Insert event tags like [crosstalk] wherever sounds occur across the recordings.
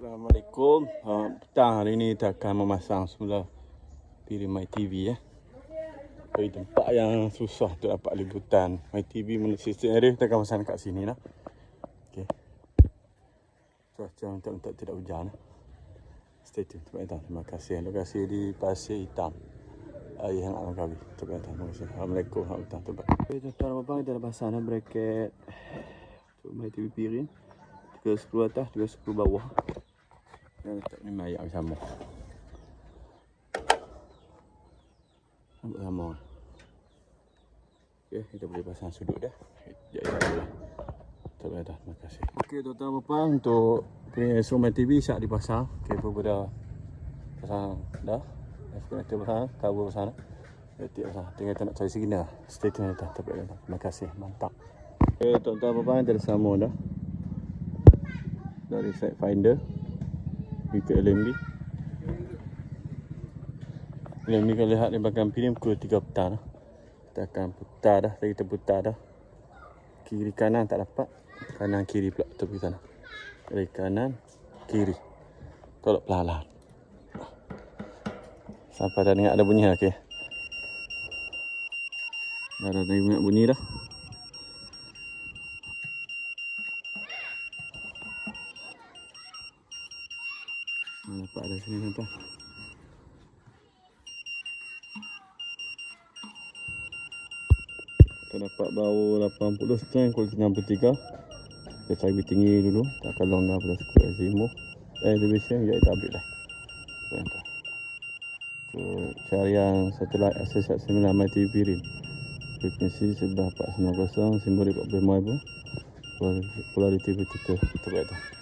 Assalamualaikum. Ha, petang hari ni kita akan memasang semula piring My TV ya. Dari tempat yang susah untuk dapat liputan My TV mana sistem area kita akan pasang kat sini lah. Okey. Cuaca untuk tidak hujan. lah. Stay tune. Terima kasih. Lokasi di Pasir Hitam. Ayah yang alam kami. Terima kasih. Assalamualaikum wabarakatuh. Okay, tuan-tuan dan kita dah pasang dah bracket untuk My TV piring. Tiga skru atas, tiga skru bawah. Dan letak ni mayak sama. Nampak sama. Okey, kita boleh pasang sudut dah. Ya, ya, ya. Tak payah dah, terima kasih. Okey, tuan-tuan puan untuk instrumen TV siap dipasang. Okey, apa dah pasang dah. Sekarang kita pasang, cover pasang. Letik pasang. Tinggal kita nak cari signal. Stay tune dah. Tak payah. Terima kasih. Mantap. Okey, tuan-tuan puan kita dah sama dah. Dari side finder ikut LMB LMB kalau lihat di belakang piring pukul 3 petang dah. Kita akan putar dah, tadi kita putar dah Kiri kanan tak dapat Kanan kiri pula tepi sana Kiri kanan, kiri Tolak perlahan Sampai dah dengar ada bunyi lah, okey Dah dah dengar bunyi dah Sini tuan Kita dapat bau 80 strength kualiti 63 Kita cari lebih tinggi dulu. Tak akan longgar pada skru azimuth Eh elevation ya kita update lah Tuan tuan Tu carian satelit Access 9 MIT Pirin. Frekuensi sebelah 490 Simbolik 45 pun Polarity vertical Kita. Buat tu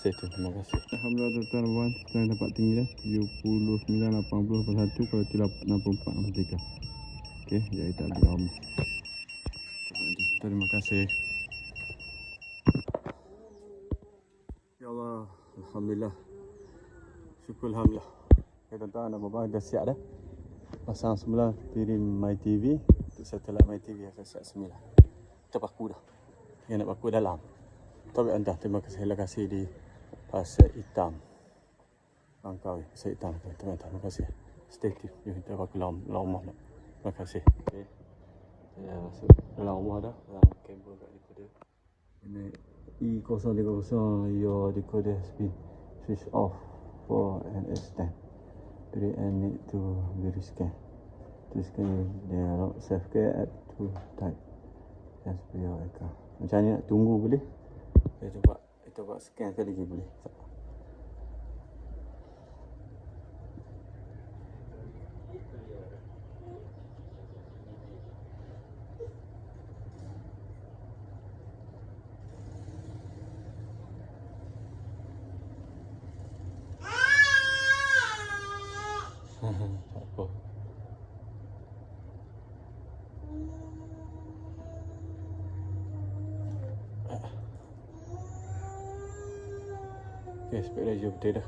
Tune, terima kasih. Alhamdulillah tuan-tuan dan puan Kita dapat tinggi dah. 79, 80, 81 Kualiti 64, 63 Okey, ya kita ambil lama Terima kasih. Ya Allah Alhamdulillah. Syukur Alhamdulillah. Okay tuan-tuan dan puan dah siap dah. Pasang semula piring My TV Untuk satelit My TV akan siap semula. Kita paku dah. Yang nak paku dalam. Tapi entah terima kasih. Terima kasih di Pasir Hitam Langkawi Pasir Hitam Terima kasih Terima kasih. Stay tune Jom kita paku lama Lama dah. Terima kasih. Okay. Saya masuk dalam rumah dah. Dalam kabel kat decoder. Ini E030 Your decoder has been switch off For an extent. Very and need to be rescan To scan They are not self care at to type. Just for your account. Macam ni nak tunggu boleh? Kita cuba Kita buat scan sekali lagi boleh. Apa. [laughs] Okay, spek dah jauh betul dah.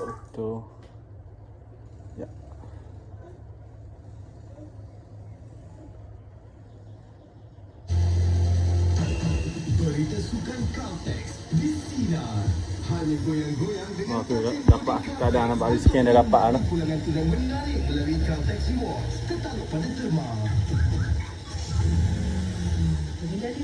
Auto. Ya. Berita sukan Caltex bersinar. Hanya goyang-goyang dengan Oh, tu dapat. Kadang nampak ada scan dah dapat dah. pulangan tunai menarik melalui Caltex Rewards. Tertakluk pada terma. 为，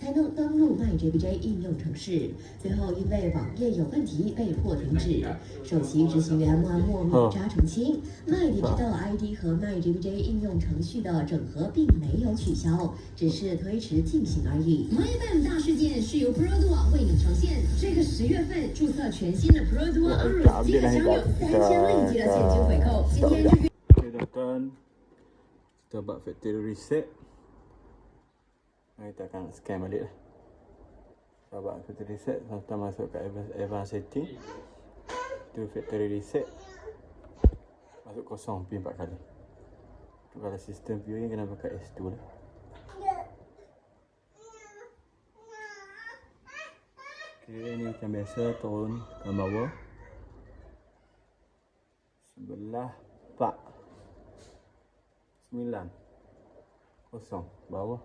才能登录 MyGPG 应用程序。最后，因为网页有问题，被迫停止。首席执行员莫米扎成清，麦迪知道 ID 和 MyGPG 应用程序的整合并没有取消，只是推迟进行而已。MyBank 大事件是由 prodo 为你呈现。这个十月份注册全新的 Pro Duo Pro，即可享有三千令吉的现金回扣。今天就。Tuan-tuan. Kita buat factory reset. Kita akan scan balik lah. Kita buat factory reset. Kita masuk ke advanced, setting. Itu factory reset. Masuk kosong pin 4 kali. Tu kalau sistem viewing kena pakai S2 lah. Okay, ni macam biasa turun ke bawah. Sebelah 4 9 Kosong. Bawah.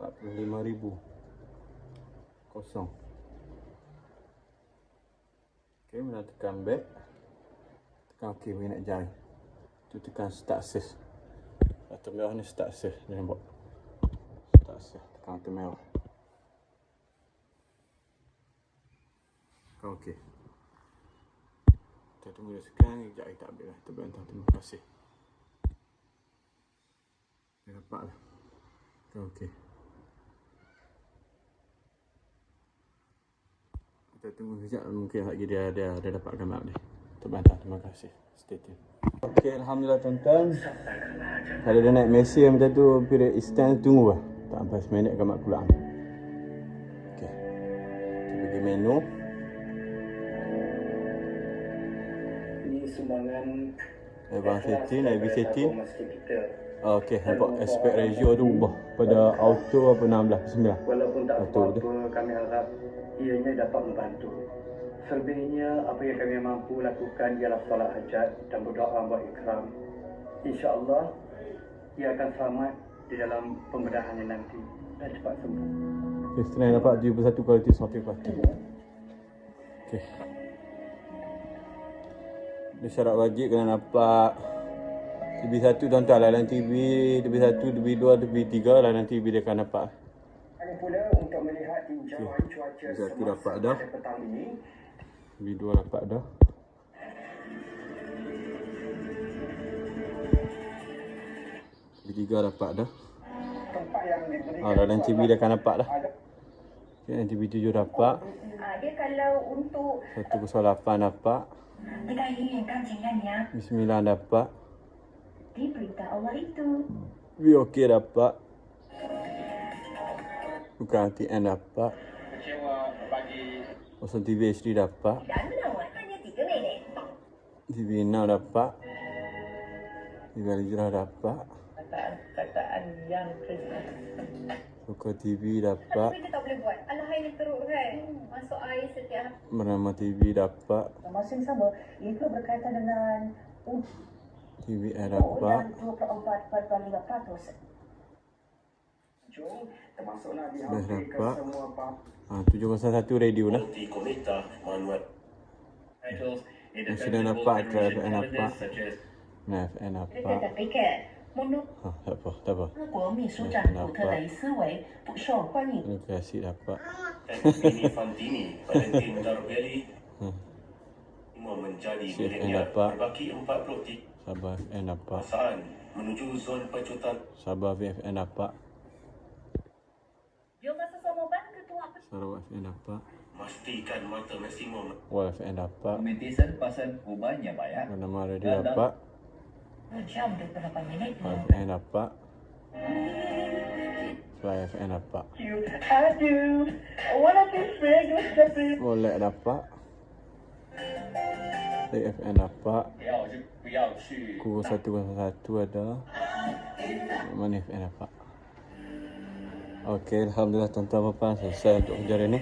45,000. Kosong. Okay, mana tekan back. Tekan OK, bagi nak jari. Tu tekan start save. Atau merah ni start save. Dia nampak. Start save. Tekan tu merah. Tekan OK. Kita tunggu dia sekarang. Sekejap kita ambil lah. Kita. Terima kasih. Dapat lah. OK. Kita tunggu sekejap mungkin lagi dia dia dia dapatkan map dia. Terbantah. Terima kasih. Stay tune. Okey, alhamdulillah tuan-tuan. Kalau dia naik yang macam tu period extend tunggu lah. Tak sampai seminit ke mak pulang. Okey. Kita pergi menu. Ini sumbangan Abang setting, Abang setting. Kita. Okey, nampak aspect ratio tu ubah pada auto apa 16 9. Walaupun tak apa-apa, kami harap ianya dapat membantu. Selebihnya, apa yang kami mampu lakukan ialah solat hajat dan berdoa buat ikram. InsyaAllah, ia akan selamat di dalam pembedahannya nanti dan cepat sembuh. Okey, setelah dapat 71 kualiti software kualiti. Okey. Dia syarat wajib kena nampak TV1 tuan-tuan layanan TV, TV1, TV2, TV3 layanan TV dia akan nampak. Kami pula untuk melihat tinjauan cuaca Satu semasa dapat dah. ini. TV2 dapat dah. TV3 dapat dah. Tempat yang diberi Ah, layanan TV dia akan nampak dah. Okay, yang TV7 dapat. Ah, dia kalau untuk 108 dapat. kita inginkan jingannya 9 dapat. Di berita Allah itu. VOK dapat. Bukan TN dapat. Osong TV HD dapat. Dan menawar hanya 3 minit. TV Now dapat. TV Al-Hijrah dapat. Kataan yang Christmas. Suka TV dapat. Tapi dia tak boleh buat. Alah air teruk kan. Masuk air setiap Bernama TV dapat. Masa yang sama, itu berkaitan dengan TV TV era apa? Dah berapa? Ah, tujuh kosong satu radio lah. Masih sudah nampak ke FN apa? Nah, FN apa? Oh, tak apa, tak apa. FN apa? Terima kasih dapat. Fantini, Valentin semua menjadi dapat. Berbaki 40 Sabah FN dapat. pasaan menuju zon pecutan Sabah VFN sesemoban ketua Sarawak FN dapat. memastikan mata maksimum Wal FN dapat. Komitisan pasal rumahnya banyak. Bernama radio dapat. jam 28 minit. Wal FN dapat. Fly FN dapat. Aduh, one of these radio stations. Olek dapat. AFN apa? Kubu satu kubu satu ada. Mana AFN apa? Okey, alhamdulillah tuan-tuan apa selesai untuk hujan ini.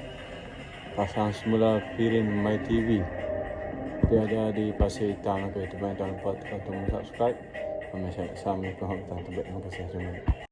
Pasang semula piring My TV. Dia ada di Pasir Hitam atau YouTube yang tuan-tuan buat untuk subscribe. Assalamualaikum warahmatullahi wabarakatuh. Terima kasih semua.